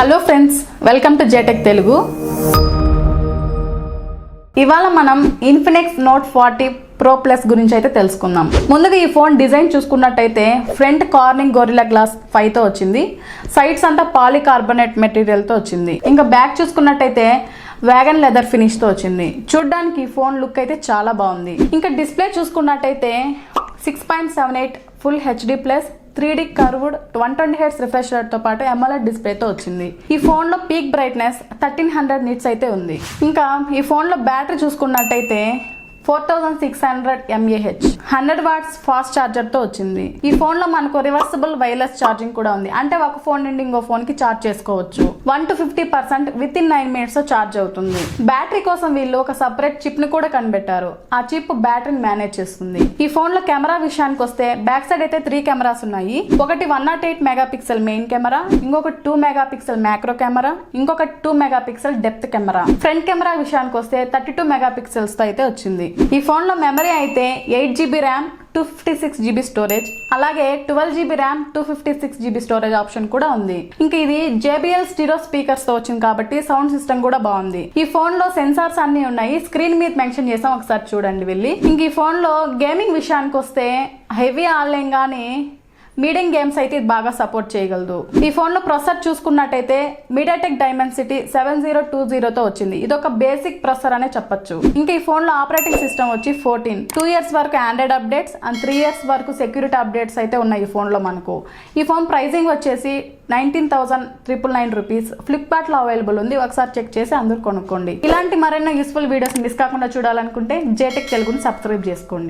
Hello friends welcome to J Tech Telugu ఇవాళ మనం Infinix note forty pro plus గురించి అయితే తెలుసుకుందాం. ముందుగా ఈ ఫోన్ డిజైన్ చూసుకున్నట్టయితే ఫ్రంట్ కార్నింగ్ గొరిలా గ్లాస్ ఫైవ్తో వచ్చింది. సైడ్స్ అంతా పాలికార్బోనేట్ మెటీరియల్తో వచ్చింది. ఇంకా బ్యాక్ చూసుకున్నట్టయితే వ్యాగన్ లెదర్ ఫినిష్తో వచ్చింది. చూడ్డానికి ఈ ఫోన్ లుక్ అయితే చాలా బాగుంది. ఇంకా డిస్ప్లే చూసుకున్నట్టయితే six point seven eight full HD plus three D curved one twenty hertz రిఫ్రెష్తో పాటు ఎంఎల్ఆర్ డిస్ప్లేతో వచ్చింది. ఈ ఫోన్లో peak brightness thirteen hundred nits అయితే ఉంది. ఇంకా ఈ ఫోన్లో బ్యాటరీ చూసుకున్నట్టయితే four thousand six hundred mAh hundred watts fast ఛార్జర్తో వచ్చింది. ఈ ఫోన్లో మనకు రివర్సిబుల్ వైర్లెస్ ఛార్జింగ్ కూడా ఉంది. అంటే ఒక ఫోన్ నుండి ఇంకో ఫోన్కి ఛార్జ్ చేసుకోవచ్చు. One to fifty percent within nine minutes charge అవుతుంది. బ్యాటరీ కోసం వీళ్ళు ఒక సపరేట్ చిప్ని కూడా కనిపెట్టారు. ఆ చిప్ బ్యాటరీని మేనేజ్ చేస్తుంది. ఈ ఫోన్లో కెమెరా విషయానికి వస్తే బ్యాక్ సైడ్ అయితే త్రీ కెమెరాస్ ఉన్నాయి. ఒకటి one not eight megapixel main camera ఇంకొక two mega pixel macro camera ఇంకొక two megapixel depth camera. Front camera విషయానికి వస్తే థర్టీ టూ మెగా పిక్సెల్స్తో అయితే వచ్చింది. ఈ ఫోన్లో మెమరీ అయితే eight GB RAM two fifty six GB storage అలాగే twelve GB RAM two fifty six GB storage option కూడా ఉంది. ఇంకా ఇది జేబిఎల్ స్టీరో స్పీకర్స్తో వచ్చింది కాబట్టి సౌండ్ సిస్టమ్ కూడా బాగుంది. ఈ ఫోన్లో సెన్సార్స్ అన్ని ఉన్నాయి. స్క్రీన్ మీద మెన్షన్ చేసాం ఒకసారి చూడండి వెళ్ళి. ఇంక ఈ ఫోన్లో గేమింగ్ విషయానికి వస్తే హెవీ ఆన్లైన్ కానీ మీడియం గేమ్స్ అయితే ఇది బాగా సపోర్ట్ చేయగలదు. ఈ ఫోన్లో ప్రొసెసర్ చూసుకున్నట్టయితే MediaTek Dimensity seven zero two జీరోతో వచ్చింది. ఇది ఒక బేసిక్ ప్రొసెసర్ అనే చెప్పొచ్చు. ఇంకా ఈ ఫోన్లో ఆపరేటింగ్ సిస్టమ్ వచ్చి ఫోర్టీన్ టూ ఇయర్స్ వరకు Android updates and three years వరకు సెక్యూరిటీ అప్డేట్స్ అయితే ఉన్నాయి ఈ ఫోన్లో మనకు. ఈ ఫోన్ ప్రైసింగ్ వచ్చేసి nineteen thousand triple nine rupees ఫ్లిప్కార్ట్లో అవైలబుల్ ఉంది. ఒకసారి చెక్ చేసి అందరూ కొనుక్కోండి. ఇలాంటి మరెన్నో యూస్ఫుల్ వీడియోస్ మిస్ కాకుండా చూడాలనుకుంటే జేటెక్ తెలుగుని సబ్స్క్రైబ్ చేసుకోండి.